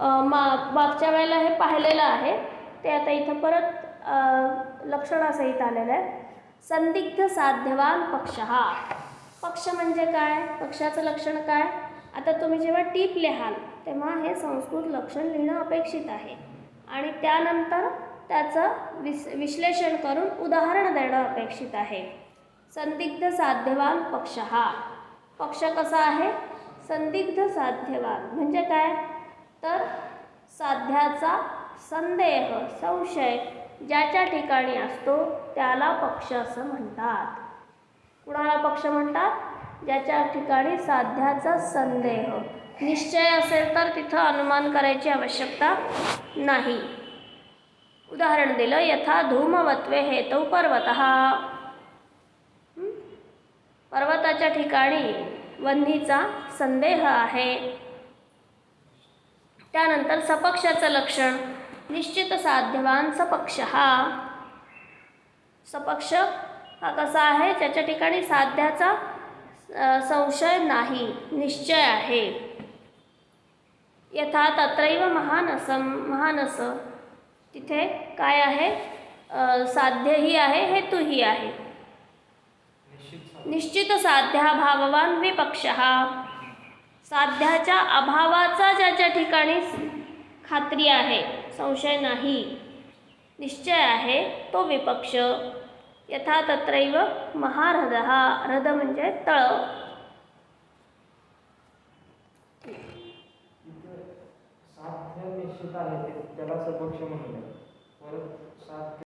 मा मागच्या वेळेला हे पाहिलेलं आहे. ते आता इथं परत लक्षणासहित आलेलं आहे. संदिग्ध साध्यवान पक्ष. हा. पक्ष म्हणजे काय? पक्षाचं लक्षण काय? आता तुम्ही जेव्हा टीप लिहाल तेव्हा हे संस्कृत लक्षण लिहिणं अपेक्षित आहे. आणि त्यानंतर त्याचं विस विश्लेषण करून उदाहरण देणं अपेक्षित आहे. संदिग्ध साध्यवान पक्ष. हा. पक्ष कसा आहे? संदिग्ध साध्यवान. म्हणजे काय? तर साध्याचा संदेह संशय ज्याच्या ठिकाणी असतो त्याला पक्ष असं म्हणतात. कुणाला पक्ष म्हणतात? ज्याच्या ठिकाणी साध्याचा संदेह निश्चय असेल तर तिथं अनुमान करायची आवश्यकता नाही. उदाहरण दिलं यथा धूमवत्वे हेतू पर्वत. पर्वताच्या ठिकाणी वन्हीचा संदेह आहे. त्यानंतर सपक्षाचं लक्षण. निश्चित साध्यवान सपक्ष हा. सपक्ष हा कसा आहे? ज्याच्या ठिकाणी साध्याचा संशय नाही निश्चय आहे. यथा तत्रैव महानसम महानस. तिथे काय आहे? साध्यही आहे हेतूही आहे. निश्चित साध्या भाववान विपक्ष हा साध्याच्या अभावाचा ज्याच्या ठिकाणी खात्री आहे संशय नाही. निश्चय आहे तो विपक्ष. यथा तत्रैव महारद हा रद म्हणजे तळ. साध्य निश्चित आहे त्याला सपक्ष म्हणून परत साध्य